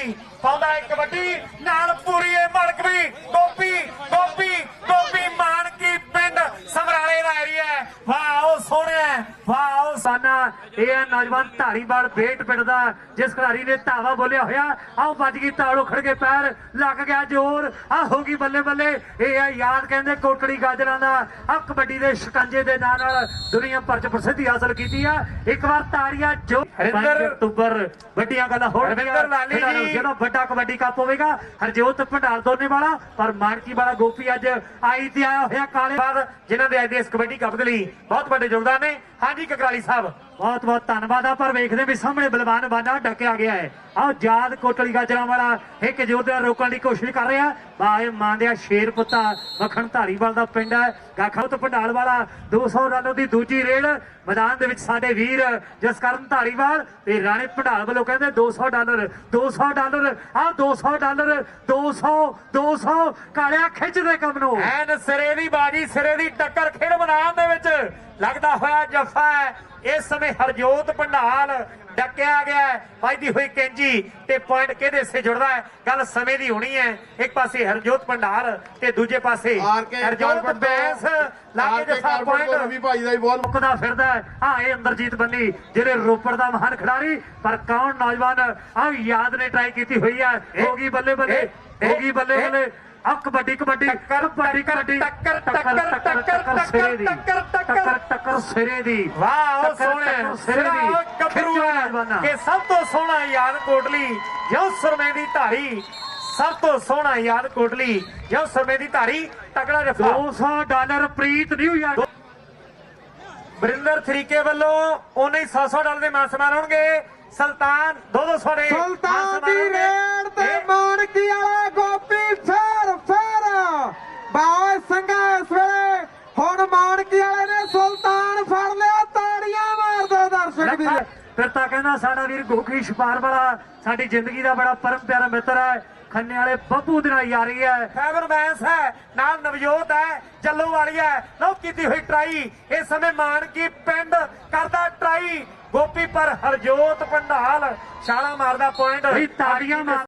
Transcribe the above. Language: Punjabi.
ਕੋਟਲੀ ਪਾਉਂਦਾ ਹੈ ਕਬੱਡੀ ਨਾਲ ਪੂਰੀ ਇਹ ਮਲਕ ਵੀ ਗੋਪੀ ਗੋਪੀ ਗੋਪੀ ਮਾਨਕੀ ਪਿੰਡ ਸਮਰਾਲੇ ਦਾ ਏਰੀਆ ਹੈ ਵਾਹ ਉਹ ਸੋਹਣਿਆ ਸਾਨਾ ਇਹ ਹੈ ਨੌਜਵਾਨ ਧਾਰੀਵਾਲ ਬੇਟ ਪਿੰਡ ਦਾ ਜਿਸ ਖਿਡਾਰੀ ਨੇ ਧਾਵਾ ਬੋਲਿਆ ਹੋਇਆ। ਆਹ ਵੱਜ ਗਈ ਤਾੜੋ ਖੜ ਕੇ ਪੈਰ ਲੱਗ ਗਿਆ ਜ਼ੋਰ। ਆ ਹੋ ਗਈ ਬੱਲੇ ਬੱਲੇ। ਇਹ ਹੈ ਯਾਦ ਕਹਿੰਦੇ ਕੋਟੜੀ ਗਾਜਰਾਂ ਦਾ। ਆ ਕਬੱਡੀ ਦੇ ਸ਼ਿਕੰਜੇ ਦੇ ਨਾਂ ਨਾਲ ਦੁਨੀਆ ਭਰ ਚ ਪ੍ਰਸਿੱਧੀ ਹਾਸਲ ਕੀਤੀ ਆ। ਇੱਕ ਵਾਰ ਤਾੜੀਆਂ ਜੋ ਹਰਿੰਦਰ- 5 ਅਕਤੂਬਰ ਵੱਡੀਆਂ ਗੱਲਾਂ ਹੋਣਗੀਆਂ ਹਰਿੰਦਰ ਲਾਲੀ ਜੀ। ਜਦੋਂ ਵੱਡਾ ਕਬੱਡੀ ਕੱਪ ਹੋਵੇਗਾ ਹਰਜੋਤ ਭੰਡਾਰ ਦੋਨੇ ਵਾਲਾ ਪਰ ਮਾਨਕੀ ਵਾਲਾ ਗੋਪੀ ਅੱਜ ਆਈ ਤੇ ਆਇਆ ਹੋਇਆ ਕਾਲੇ ਬਾਅਦ ਜਿਨ੍ਹਾਂ ਦੇ ਅੱਜ ਦੇ ਇਸ ਕਬੱਡੀ ਕੱਪ ਦੇ ਲਈ ਬਹੁਤ ਵੱਡੇ ਯੋਗਦਾਨ ਨੇ। ਹਾਂਜੀ ਕਕਰਾਲੀ ਸਾਹਿਬ। ਬਹੁਤ ਬਹੁਤ ਧੰਨਵਾਦ ਆ, ਪਰ ਵੇਖਦੇ ਵੀ ਸਾਹਮਣੇ ਬਲਵਾਨ ਬਾਨਾ ਡੱਕਿਆ ਗਿਆ ਹੈ। ਆਹ ਯਾਦ ਕੋਟਲੀ ਗਾਜਰਾਂ ਵਾਲਾ ਇੱਕ ਜੋਰ ਰੋਕਣ ਦੀ ਕੋਸ਼ਿਸ਼ ਕਰ ਰਿਹਾ। ਬਾਏ ਮਾਂਦਿਆ ਸ਼ੇਰ ਪੁੱਤਾ ਮੱਖਣ ਧਾਰੀਵਾਲ ਦਾ ਪਿੰਡ ਹੈ। ਗਾਖਾ ਤੋਂ ਪੰਡਾਲ ਵਾਲਾ 200 ਰਨੋਂ ਦੀ ਦੂਜੀ ਰੇਡ ਮੈਦਾਨ ਦੇ ਵਿੱਚ ਸਾਡੇ ਵੀਰ ਜਸਕਰਨ ਧਾਰੀਵਾਲ ਤੇ ਰਾਣੇ ਪੰਡਾਲ ਵੱਲੋਂ ਕਹਿੰਦੇ 200 ਡਾਲਰ 200 ਡਾਲਰ ਆਹ 200 ਡਾਲਰ 200 200 ਕਾਲਿਆ ਖਿੱਚਦੇ ਕੰਮ ਨੂੰ। ਐਨ ਸਿਰੇ ਦੀ ਬਾਜੀ, ਸਿਰੇ ਦੀ ਟੱਕਰ ਖੇਡ ਮੈਦਾਨ ਦੇ ਵਿੱਚ। ਲੱਗਦਾ ਹੋਇਆ ਜੱਫਾ ਹੈ। ਇਸ ਸਮੇਂ ਹਰਜੋਤ ਪੰਡਾਲ ਡੱਕਿਆ ਗਿਆ ਹੈ ਵੱਜਦੀ ਹੋਈ ਕੈਂਜੀ ਤੇ ਪੁਆਇੰਟ ਕਿਹਦੇ ਸੇ ਜੁੜਦਾ ਹੈ? ਗੱਲ ਸਮੇਂ ਦੀ ਹੋਣੀ ਹੈ। ਇੱਕ ਪਾਸੇ ਹਰਜੋਤ ਪੰਡਾਲ ਤੇ ਦੂਜੇ ਪਾਸੇ ਹਰਜੋਤ ਬੈਂਸ ਲਾਗੇ ਕਾਰਪਟ ਤੋਂ ਪੁਆਇੰਟ ਰਵੀ ਭਾਈ ਦਾ ਵੀ ਬਹੁਤ ਮੁੱਕਦਾ ਫਿਰਦਾ ਹੈ। ਹਾਂ ਇਹ ਅੰਦਰਜੀਤ ਬੰਨੀ ਜਿਹੜੇ ਰੋਪੜ ਦਾ ਮਹਾਨ ਖਿਡਾਰੀ ਪਰ ਕੌਣ ਨੌਜਵਾਨ? ਆ ਯਾਦ ਨੇ ਟਰਾਈ ਕੀਤੀ ਹੋਈ ਹੈ। ਹੋ ਗਈ ਬੱਲੇ ਬੱਲੇ ਹੋ ਗਈ ਬੱਲੇ ਬੱਲੇ ਆ ਕਬੱਡੀ ਕਬੱਡੀ। ਟੱਕਰ, ਕਬੱਡੀ ਕਬੱਡੀ। ਟੱਕਰ, ਟੱਕਰ, ਟੱਕਰ, ਟੱਕਰ, ਟੱਕਰ, ਟੱਕਰ। ਟੱਕਰ ਸਿਰੇ ਦੀ। ਵਾਹ ਉਹ ਸੋਹਣੇ ਸਿਰੇ ਦੀ। ਗੱਭਰੂ। ਕਿ ਸਭ ਤੋਂ ਸੋਹਣਾ ਯਾਦ ਕੋਟਲੀ ਜੋ ਸਰਮੇ ਦੀ ਧਾਰੀ। ਸਭ ਤੋਂ ਸੋਹਣਾ ਯਾਦ ਕੋਟਲੀ ਜੋ ਸਰਮੇ ਦੀ ਧਾਰੀ। ਤਕੜਾ ਜਫਾ। 200 dollar Preet New York Barinder ਤਰੀਕੇ ਵੱਲੋਂ ਉਹਨੇ 100 ਡਾਲਰ ਦੇ ਮਾਨ ਸਨਮਾਨ ਹੋਣਗੇ। ਸੁਲਤਾਨ 200 ਦੇ ਸੁਲਤਾਨ ਦੀ ਹੋਣਗੇ। ਰੇਡ ਤੇ ਇਹ ਮਾਨਕੀ ਵਾਲਾ ਗੋਪੀ ਫੇਰ ਫੇਰ ਬਾਵੇ ਸੰਗਾ ਇਸ ਵੇਲੇ ਹੁਣ ਮਾਨਕੀ ਵਾਲੇ ਨੇ ਸੁਲਤਾਨ ਫੜ ਲਿਆ ਤਾੜੀਆਂ ਮਾਰਦੇ ਦਰਸ਼ਕ ਵੀ ਫਿਰ ਤਾਂ ਕਹਿੰਦਾ ਸਾਡਾ ਵੀਰ ਗੋਖੀ ਛਪਾਰ ਵਾਲਾ ਸਾਡੀ ਜ਼ਿੰਦਗੀ ਦਾ ਬੜਾ ਪਰਮ ਪਿਆਰਾ ਮਿੱਤਰ ਹੈ। ਖੰਨੇ ਵਾਲੇ ਬੱਬੂ ਦੇ ਨਾਲ ਯਾਰੀ ਹੈ। ਫੈਬਰ ਬੈਂਸ ਹੈ ਨਾਲ ਨਵਜੋਤ ਹੈ ਜੱਲੂ ਵਾਲੀ ਹੈ। ਲੋ ਕੀਤੀ ਹੋਈ ਟਰਾਈ। ਇਸ ਸਮੇਂ ਮਾਨਕੀ ਪਿੰਡ ਕਰਦਾ ਟਰਾਈ। ਗੋਪੀ ਪਰ ਹਰਜੋਤ ਪੰਡਾਲ ਛਾਲਾ ਮਾਰਦਾ ਪੁਆਇੰਟ ਤਾੜੀਆਂ